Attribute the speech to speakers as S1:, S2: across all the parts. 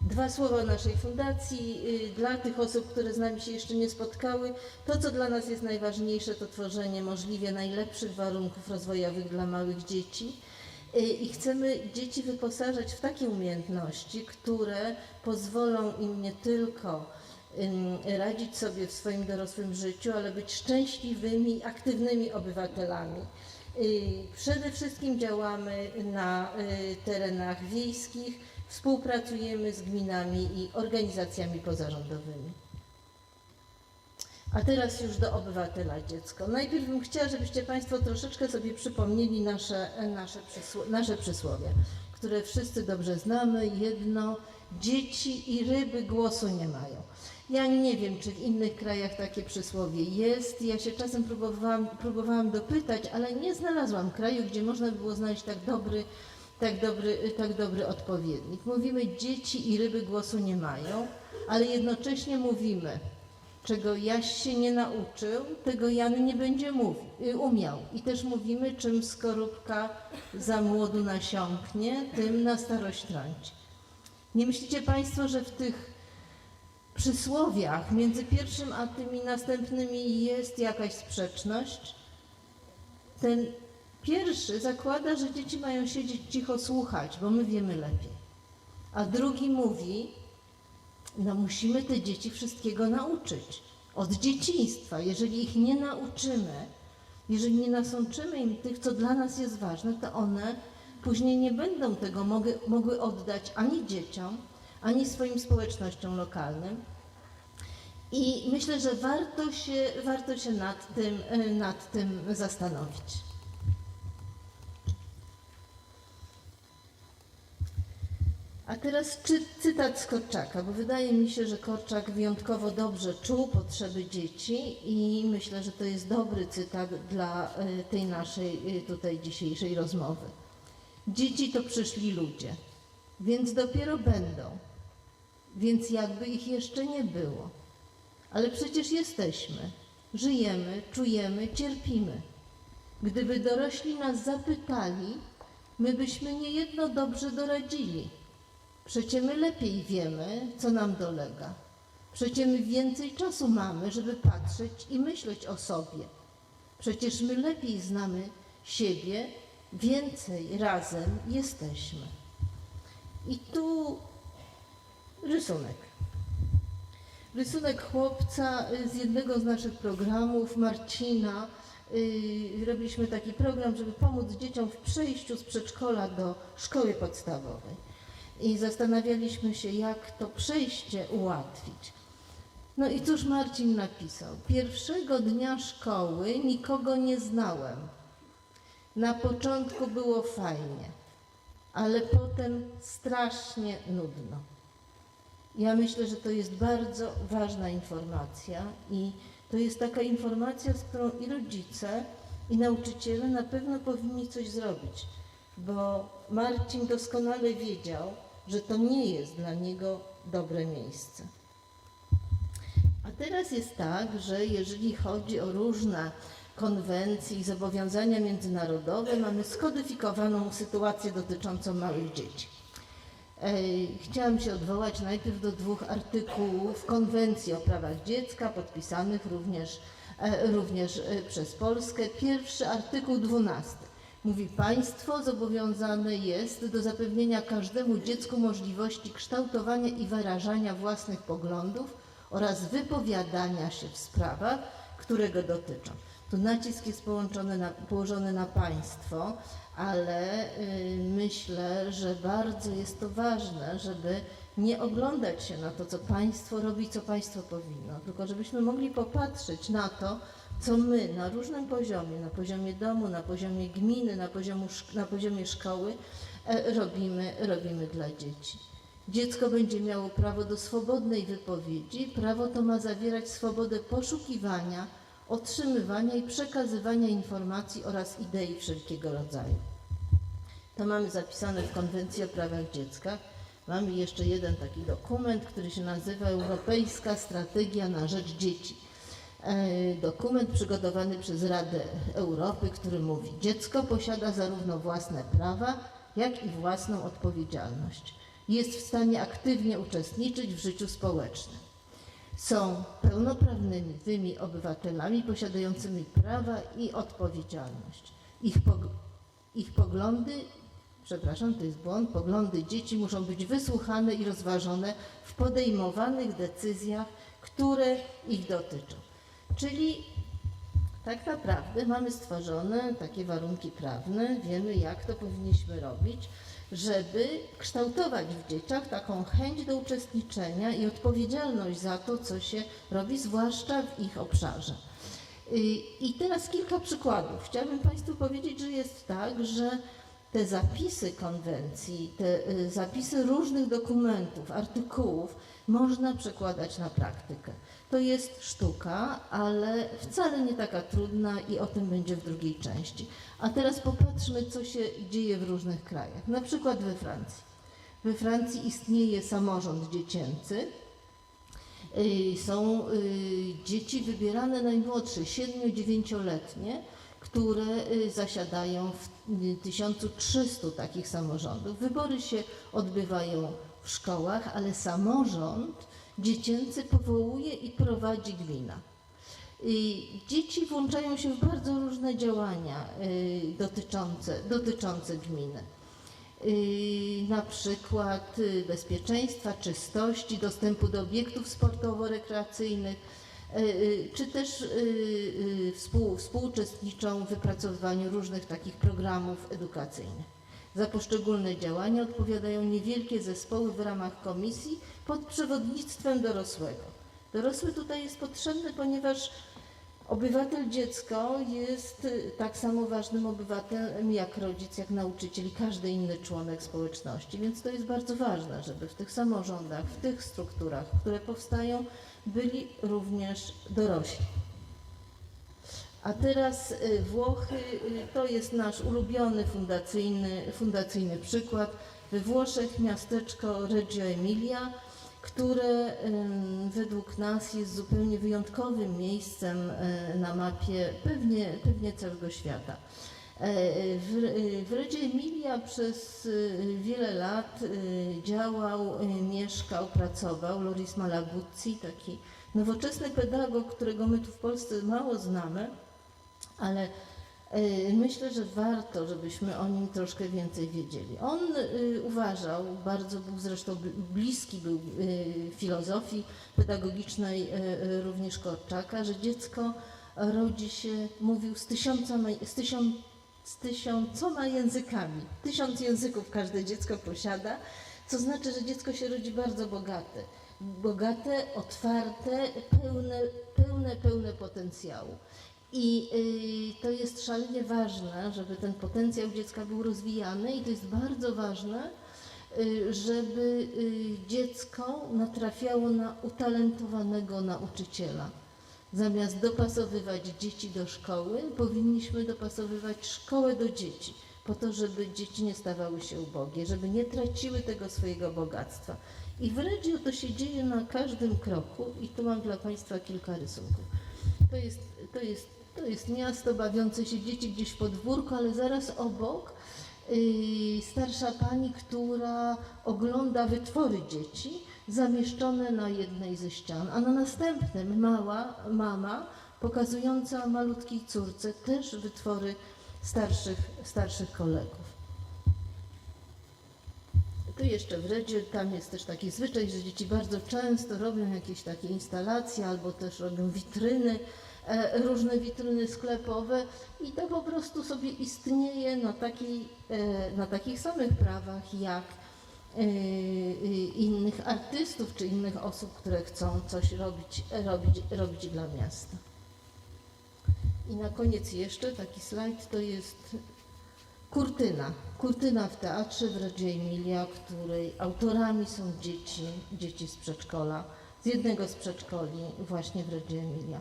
S1: Dwa słowa naszej fundacji. Y, Dla tych osób, które z nami się jeszcze nie spotkały, to co dla nas jest najważniejsze, to tworzenie możliwie najlepszych warunków rozwojowych dla małych dzieci. Y, I chcemy dzieci wyposażać w takie umiejętności, które pozwolą im nie tylko radzić sobie w swoim dorosłym życiu, ale być szczęśliwymi, aktywnymi obywatelami. Y, Przede wszystkim działamy na terenach wiejskich, współpracujemy z gminami i organizacjami pozarządowymi. A teraz już do obywatela dziecko. Najpierw bym chciała, żebyście Państwo troszeczkę sobie przypomnieli nasze, nasze, przysło, nasze przysłowie, które wszyscy dobrze znamy. Jedno, dzieci i ryby głosu nie mają. Ja nie wiem, czy w innych krajach takie przysłowie jest. Ja się czasem próbowałam, próbowałam dopytać, ale nie znalazłam kraju, gdzie można by było znaleźć tak dobry, tak dobry, tak dobry odpowiednik. Mówimy, dzieci i ryby głosu nie mają, ale jednocześnie mówimy, czego Jaś się nie nauczył, tego Jan nie będzie mówił, y, umiał. I też mówimy, czym skorupka za młodu nasiąknie, tym na starość trąci. Nie myślicie Państwo, że w tych przysłowiach między pierwszym a tymi następnymi jest jakaś sprzeczność? Ten pierwszy zakłada, że dzieci mają siedzieć cicho słuchać, bo my wiemy lepiej. A drugi mówi, no musimy te dzieci wszystkiego nauczyć. Od dzieciństwa. Jeżeli ich nie nauczymy, jeżeli nie nasączymy im tych, co dla nas jest ważne, to one później nie będą tego mogły, mogły oddać ani dzieciom, ani swoim społecznościom lokalnym. I myślę, że warto się, warto się nad, tym, nad tym zastanowić. A teraz czy, cytat z Korczaka, bo wydaje mi się, że Korczak wyjątkowo dobrze czuł potrzeby dzieci i myślę, że to jest dobry cytat dla y, tej naszej y, tutaj dzisiejszej rozmowy. Dzieci to przyszli ludzie, więc dopiero będą, więc jakby ich jeszcze nie było. Ale przecież jesteśmy, żyjemy, czujemy, cierpimy. Gdyby dorośli nas zapytali, my byśmy niejedno dobrze doradzili. Przecie my lepiej wiemy, co nam dolega. Przecie my więcej czasu mamy, żeby patrzeć i myśleć o sobie. Przecież my lepiej znamy siebie, więcej razem jesteśmy. I tu rysunek. Rysunek chłopca y, z jednego z naszych programów, Marcina. Yy, robiliśmy taki program, żeby pomóc dzieciom w przejściu z przedszkola do szkoły podstawowej. I zastanawialiśmy się, jak to przejście ułatwić. No i cóż Marcin napisał? Pierwszego dnia szkoły nikogo nie znałem. Na początku było fajnie, ale potem strasznie nudno. Ja myślę, że to jest bardzo ważna informacja i to jest taka informacja, z którą i rodzice, i nauczyciele na pewno powinni coś zrobić, bo Marcin doskonale wiedział, że to nie jest dla niego dobre miejsce. A teraz jest tak, że jeżeli chodzi o różne konwencje i zobowiązania międzynarodowe, mamy skodyfikowaną sytuację dotyczącą małych dzieci. E, Chciałam się odwołać najpierw do dwóch artykułów Konwencji o prawach dziecka, podpisanych również, e, również e, przez Polskę. Pierwszy artykuł 12. Mówi państwo zobowiązane jest do zapewnienia każdemu dziecku możliwości kształtowania i wyrażania własnych poglądów oraz wypowiadania się w sprawach, które go dotyczą. Tu nacisk jest na, położony na państwo, ale y, myślę, że bardzo jest to ważne, żeby nie oglądać się na to, co państwo robi, co państwo powinno, tylko żebyśmy mogli popatrzeć na to, co my na różnym poziomie, na poziomie domu, na poziomie gminy, na, na poziomie szkoły e, robimy, robimy dla dzieci. Dziecko będzie miało prawo do swobodnej wypowiedzi. Prawo to ma zawierać swobodę poszukiwania, otrzymywania i przekazywania informacji oraz idei wszelkiego rodzaju. To mamy zapisane w Konwencji o prawach dziecka. Mamy jeszcze jeden taki dokument, który się nazywa Europejska Strategia na Rzecz Dzieci. E, Dokument przygotowany przez Radę Europy, który mówi: Dziecko posiada zarówno własne prawa, jak i własną odpowiedzialność. jest w stanie aktywnie uczestniczyć w życiu społecznym. Są pełnoprawnymi obywatelami posiadającymi prawa i odpowiedzialność. Ich, pog- ich poglądy, przepraszam, to jest błąd, poglądy dzieci muszą być wysłuchane i rozważone w podejmowanych decyzjach, które ich dotyczą. Czyli tak naprawdę mamy stworzone takie warunki prawne, wiemy jak to powinniśmy robić, żeby kształtować w dzieciach taką chęć do uczestniczenia i odpowiedzialność za to, co się robi, zwłaszcza w ich obszarze. Y, I teraz kilka przykładów. Chciałabym Państwu powiedzieć, że jest tak, że te zapisy konwencji, te y, zapisy różnych dokumentów, artykułów można przekładać na praktykę. To jest sztuka, ale wcale nie taka trudna i o tym będzie w drugiej części. A teraz popatrzmy, co się dzieje w różnych krajach. Na przykład we Francji. We Francji istnieje samorząd dziecięcy, Y, są y, dzieci wybierane najmłodsze, 7-9-letnie, które y, zasiadają w y, 1300 takich samorządów. Wybory się odbywają w szkołach, ale samorząd dziecięcy powołuje i prowadzi gmina. Y, Dzieci włączają się w bardzo różne działania y, dotyczące, dotyczące gminy. Yy, na przykład yy, bezpieczeństwa, czystości, dostępu do obiektów sportowo-rekreacyjnych, czy też współ, współuczestniczą w wypracowywaniu różnych takich programów edukacyjnych. Za poszczególne działania odpowiadają niewielkie zespoły w ramach komisji pod przewodnictwem dorosłego. Dorosły tutaj jest potrzebny, ponieważ Obywatel dziecko jest y, tak samo ważnym obywatelem jak rodzic, jak nauczyciel i każdy inny członek społeczności, więc to jest bardzo ważne, żeby w tych samorządach, w tych strukturach, które powstają, byli również dorośli. A teraz y, Włochy y, to jest nasz ulubiony fundacyjny, fundacyjny przykład. We Włoszech miasteczko Reggio Emilia, które według nas jest zupełnie wyjątkowym miejscem y, na mapie pewnie, pewnie całego świata. E, W, Reggio Emilia przez wiele lat działał, mieszkał, pracował Loris Malaguzzi, taki nowoczesny pedagog, którego my tu w Polsce mało znamy, ale y, myślę, że warto, żebyśmy o nim troszkę więcej wiedzieli. On y, uważał, bardzo był zresztą bl- bliski był y, filozofii pedagogicznej również Korczaka, że dziecko rodzi się, mówił, z tysiącoma, z tysiąc, z tysiącoma językami. Tysiąc języków każde dziecko posiada, co znaczy, że dziecko się rodzi bardzo bogate. Bogate, otwarte, pełne, pełne, pełne potencjału. I y, to jest szalenie ważne, żeby ten potencjał dziecka był rozwijany i to jest bardzo ważne, y, żeby y, dziecko natrafiało na utalentowanego nauczyciela. Zamiast dopasowywać dzieci do szkoły, powinniśmy dopasowywać szkołę do dzieci, po to, żeby dzieci nie stawały się ubogie, żeby nie traciły tego swojego bogactwa. I w Reggio to się dzieje na każdym kroku i tu mam dla Państwa kilka rysunków. To jest, to jest, to jest miasto bawiące się dzieci gdzieś w podwórku, ale zaraz obok yy, starsza pani, która ogląda wytwory dzieci zamieszczone na jednej ze ścian, a na następnym mała mama pokazująca malutkiej córce też wytwory starszych, starszych kolegów. Tu jeszcze w Redzie, tam jest też taki zwyczaj, że dzieci bardzo często robią jakieś takie instalacje albo też robią witryny, różne witryny sklepowe i to po prostu sobie istnieje na, takiej, e, na takich samych prawach jak e, e, innych artystów czy innych osób, które chcą coś robić, robić, robić dla miasta. I na koniec jeszcze taki slajd to jest Kurtyna. Kurtyna w teatrze w Reggio Emilia, której autorami są dzieci, dzieci z przedszkola, z jednego z przedszkoli właśnie w Reggio Emilia.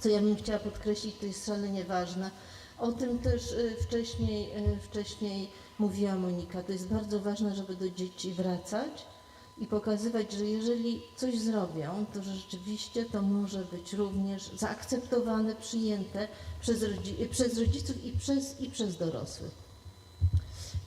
S1: Co ja bym chciała podkreślić, to jest szalenie ważne. O tym też y, wcześniej, y, wcześniej mówiła Monika. To jest bardzo ważne, żeby do dzieci wracać i pokazywać, że jeżeli coś zrobią, to rzeczywiście to może być również zaakceptowane, przyjęte przez, rodzi- przez rodziców i przez, i przez dorosłych.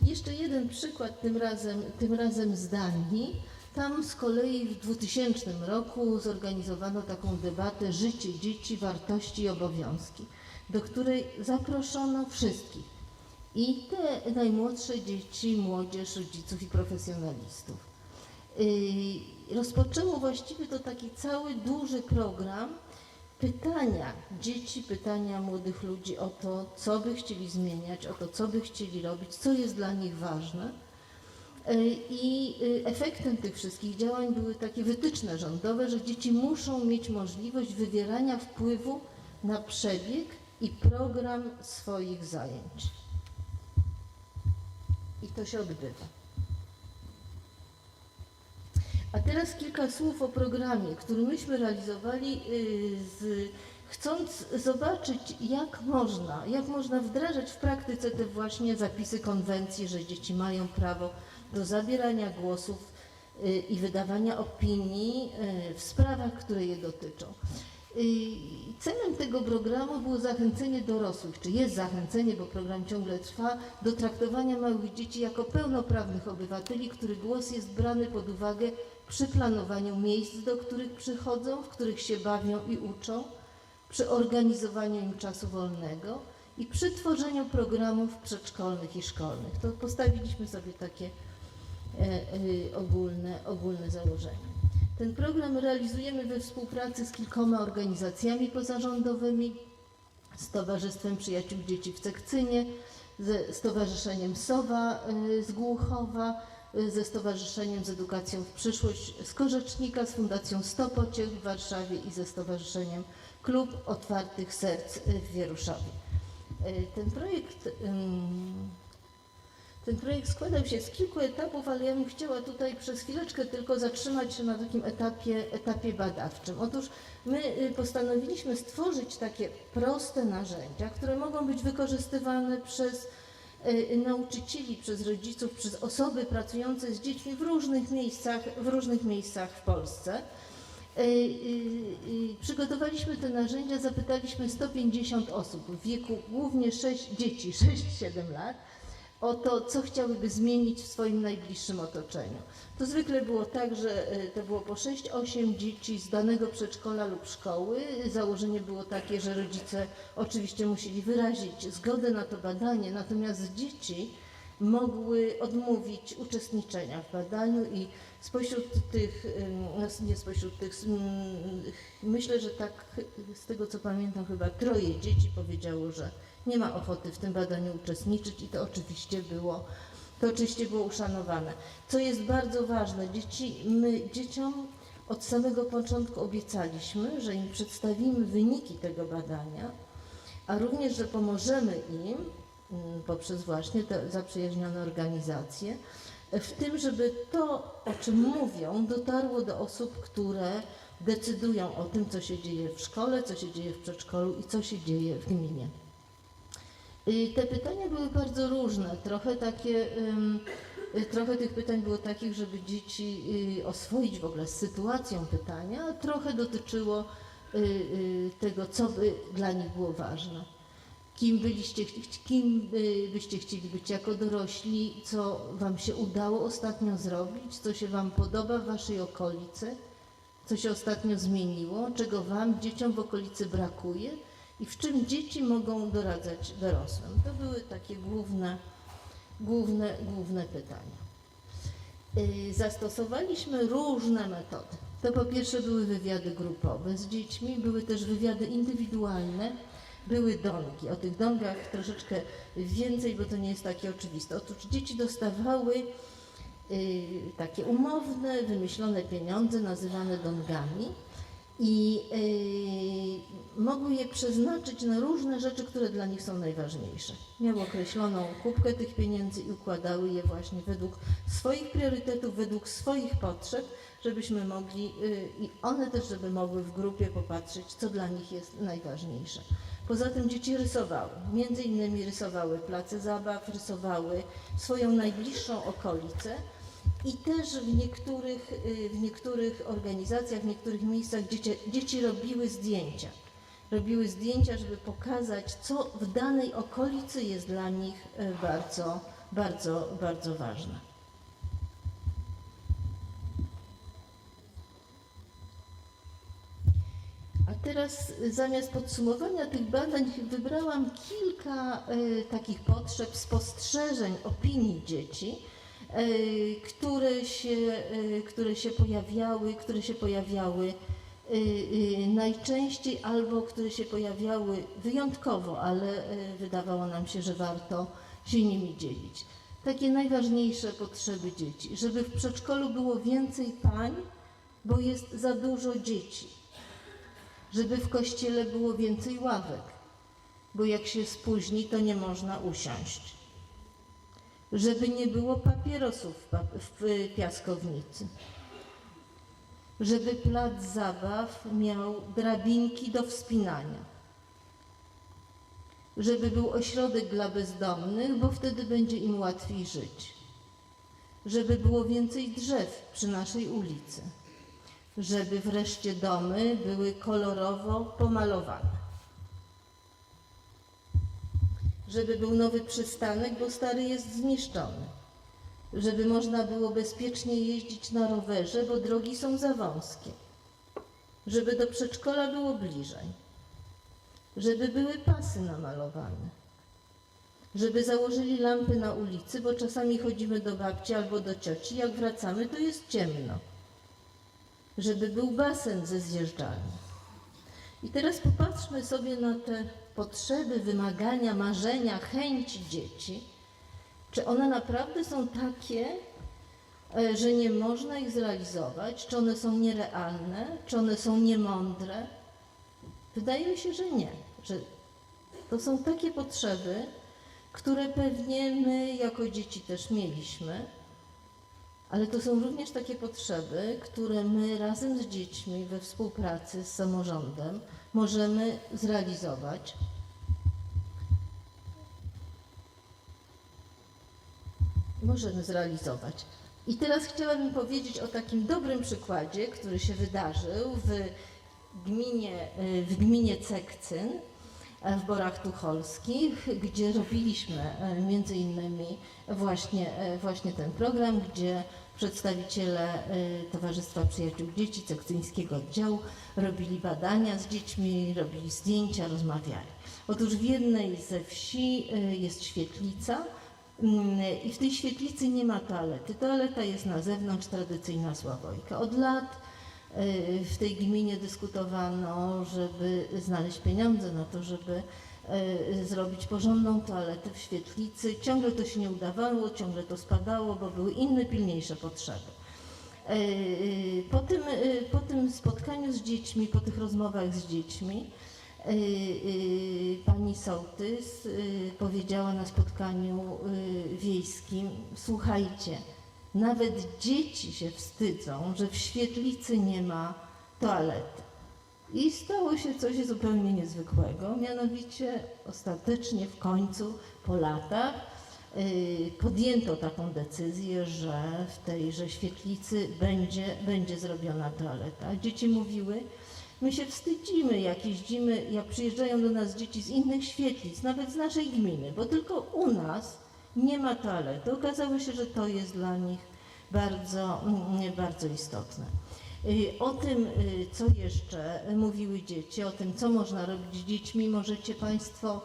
S1: Jeszcze jeden przykład, tym razem, tym razem z Danii. Tam z kolei w 2000 roku zorganizowano taką debatę Życie dzieci, wartości i obowiązki, do której zaproszono wszystkich. I te najmłodsze dzieci, młodzież, rodziców i profesjonalistów. Yy, Rozpoczęło właściwie to taki cały duży program pytania dzieci, pytania młodych ludzi o to, co by chcieli zmieniać, o to, co by chcieli robić, co jest dla nich ważne. Yy, I yy, efektem tych wszystkich działań były takie wytyczne rządowe, że dzieci muszą mieć możliwość wywierania wpływu na przebieg i program swoich zajęć. I to się odbywa. A teraz kilka słów o programie, który myśmy realizowali, yy, z, chcąc zobaczyć, jak można, jak można wdrażać w praktyce te właśnie zapisy konwencji, że dzieci mają prawo do zabierania głosów yy, i wydawania opinii yy, w sprawach, które je dotyczą. Yy, Celem tego programu było zachęcenie dorosłych, czy jest zachęcenie, bo program ciągle trwa, do traktowania małych dzieci jako pełnoprawnych obywateli, których głos jest brany pod uwagę przy planowaniu miejsc, do których przychodzą, w których się bawią i uczą, przy organizowaniu im czasu wolnego i przy tworzeniu programów przedszkolnych i szkolnych. To postawiliśmy sobie takie ogólne, ogólne założenia. Ten program realizujemy we współpracy z kilkoma organizacjami pozarządowymi, z Towarzystwem Przyjaciół Dzieci w Cekcynie, ze Stowarzyszeniem Sowa y, z Głuchowa, ze Stowarzyszeniem z Edukacją w Przyszłość z Korzecznika, z Fundacją Stopociech w Warszawie i ze Stowarzyszeniem Klub Otwartych Serc w Wieruszowie. Ten projekt ten projekt składał się z kilku etapów, ale ja bym chciała tutaj przez chwileczkę tylko zatrzymać się na takim etapie, etapie badawczym. Otóż my y, postanowiliśmy stworzyć takie proste narzędzia, które mogą być wykorzystywane przez y, nauczycieli, przez rodziców, przez osoby pracujące z dziećmi w różnych miejscach, w różnych miejscach w Polsce. Y, Przygotowaliśmy te narzędzia, zapytaliśmy 150 osób w wieku głównie 6 dzieci, 6-7 lat o to, co chciałyby zmienić w swoim najbliższym otoczeniu. To zwykle było tak, że e, to było po 6-8 dzieci z danego przedszkola lub szkoły. Założenie było takie, że rodzice oczywiście musieli wyrazić zgodę na to badanie, natomiast dzieci mogły odmówić uczestniczenia w badaniu i spośród tych, ym, nie spośród tych, myślę, że tak z tego co pamiętam chyba troje dzieci powiedziało, że nie ma ochoty w tym badaniu uczestniczyć i to oczywiście było, to oczywiście było uszanowane. Co jest bardzo ważne, dzieci, my dzieciom od samego początku obiecaliśmy, że im przedstawimy wyniki tego badania, a również, że pomożemy im mm, poprzez właśnie te zaprzyjaźnione organizacje w tym, żeby to, o czym mówią, dotarło do osób, które decydują o tym, co się dzieje w szkole, co się dzieje w przedszkolu i co się dzieje w gminie. Te pytania były bardzo różne. Trochę takie, trochę tych pytań było takich, żeby dzieci y, oswoić w ogóle z sytuacją pytania, a trochę dotyczyło y, y, tego, co by dla nich było ważne. Kim byliście, kim by- byście chcieli być jako dorośli, co wam się udało ostatnio zrobić, co się wam podoba w waszej okolicy, co się ostatnio zmieniło, czego wam, dzieciom w okolicy brakuje i w czym dzieci mogą doradzać dorosłym. To były takie główne, główne, główne pytania. Y, Zastosowaliśmy różne metody. To po pierwsze były wywiady grupowe z dziećmi, były też wywiady indywidualne, były dongi. O tych dongach troszeczkę więcej, bo to nie jest takie oczywiste. Otóż dzieci dostawały y, takie umowne, wymyślone pieniądze nazywane dongami i y, mogły je przeznaczyć na różne rzeczy, które dla nich są najważniejsze. Miały określoną kubkę tych pieniędzy i układały je właśnie według swoich priorytetów, według swoich potrzeb, żebyśmy mogli y, i one też, żeby mogły w grupie popatrzeć, co dla nich jest najważniejsze. Poza tym dzieci rysowały, między innymi rysowały place zabaw, rysowały swoją najbliższą okolicę, i też w niektórych, y, w niektórych organizacjach, w niektórych miejscach dzieci, dzieci robiły zdjęcia. Robiły zdjęcia, żeby pokazać, co w danej okolicy jest dla nich y, bardzo, bardzo, bardzo ważne. A teraz y, zamiast podsumowania tych badań wybrałam kilka y, takich potrzeb, spostrzeżeń, opinii dzieci, które, się, y, które się pojawiały, które się pojawiały y, najczęściej albo które się pojawiały wyjątkowo, ale wydawało nam się, że warto się nimi dzielić. Takie najważniejsze potrzeby dzieci, żeby w przedszkolu było więcej pań, bo jest za dużo dzieci żeby w kościele było więcej ławek, bo jak się spóźni, to nie można usiąść. Żeby nie było papierosów w, piaskownicy. Żeby plac zabaw miał drabinki do wspinania. Żeby był ośrodek dla bezdomnych, bo wtedy będzie im łatwiej żyć. Żeby było więcej drzew przy naszej ulicy żeby wreszcie domy były kolorowo pomalowane. Żeby był nowy przystanek, bo stary jest zniszczony. Żeby można było bezpiecznie jeździć na rowerze, bo drogi są za wąskie. Żeby do przedszkola było bliżej. Żeby były pasy namalowane. Żeby założyli lampy na ulicy, bo czasami chodzimy do babci albo do cioci, jak wracamy, to jest ciemno żeby był basen ze zjeżdżalni. I teraz popatrzmy sobie na te potrzeby, wymagania, marzenia, chęci dzieci. Czy one naprawdę są takie, e, że nie można ich zrealizować? Czy one są nierealne? Czy one są niemądre? Wydaje mi się, że nie. Że to są takie potrzeby, które pewnie my jako dzieci też mieliśmy. Ale to są również takie potrzeby, które my razem z dziećmi we współpracy z samorządem możemy zrealizować. Możemy zrealizować. I teraz chciałabym powiedzieć o takim dobrym przykładzie, który się wydarzył w gminie, w gminie Cekcyn e, w Borach Tucholskich, gdzie robiliśmy e, między innymi właśnie, e, właśnie ten program, gdzie przedstawiciele Towarzystwa Przyjaciół Dzieci Cekcyńskiego Oddziału robili badania z dziećmi, robili zdjęcia, rozmawiali. Otóż w jednej ze wsi jest świetlica i w tej świetlicy nie ma toalety. Toaleta jest na zewnątrz, tradycyjna sławojka. Od lat e, w tej gminie dyskutowano, żeby znaleźć pieniądze na to, żeby e, zrobić porządną toaletę w świetlicy. Ciągle to się nie udawało, ciągle to spadało, bo były inne, pilniejsze potrzeby. E, Po tym, po tym spotkaniu z dziećmi, po tych rozmowach z dziećmi, pani Sołtys e, powiedziała na spotkaniu wiejskim: Słuchajcie, nawet dzieci się wstydzą, że w świetlicy nie ma toalety. I stało się coś zupełnie niezwykłego, mianowicie ostatecznie w końcu po latach y, podjęto taką decyzję, że w tejże świetlicy będzie, będzie zrobiona toaleta. Dzieci mówiły, my się wstydzimy, jak jeździmy, jak przyjeżdżają do nas dzieci z innych świetlic, nawet z naszej gminy, bo tylko u nas nie ma toalety. Okazało się, że to jest dla nich bardzo, mm, bardzo istotne. Y, O tym, y, co jeszcze mówiły dzieci, o tym, co można robić z dziećmi, możecie Państwo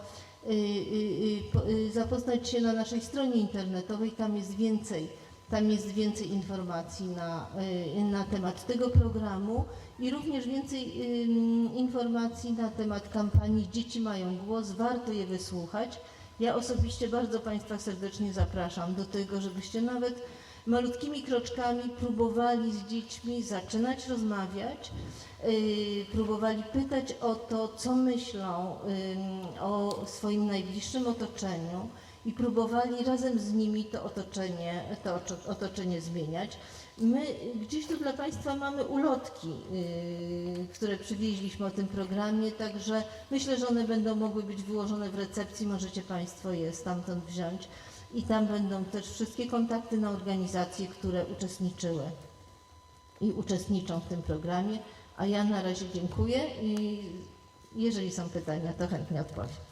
S1: y, zapoznać się na naszej stronie internetowej. Tam jest więcej, tam jest więcej informacji na, y, na temat tego programu i również więcej informacji na temat kampanii Dzieci mają głos. Warto je wysłuchać. Ja osobiście bardzo Państwa serdecznie zapraszam do tego, żebyście nawet malutkimi kroczkami próbowali z dziećmi zaczynać rozmawiać, yy, próbowali pytać o to, co myślą ym, o swoim najbliższym otoczeniu i próbowali razem z nimi to otoczenie, to otoczenie zmieniać. My gdzieś tu dla Państwa mamy ulotki, yy, które przywieźliśmy o tym programie, także myślę, że one będą mogły być wyłożone w recepcji, możecie Państwo je stamtąd wziąć i tam będą też wszystkie kontakty na organizacje, które uczestniczyły i uczestniczą w tym programie. A ja na razie dziękuję i jeżeli są pytania, to chętnie odpowiem.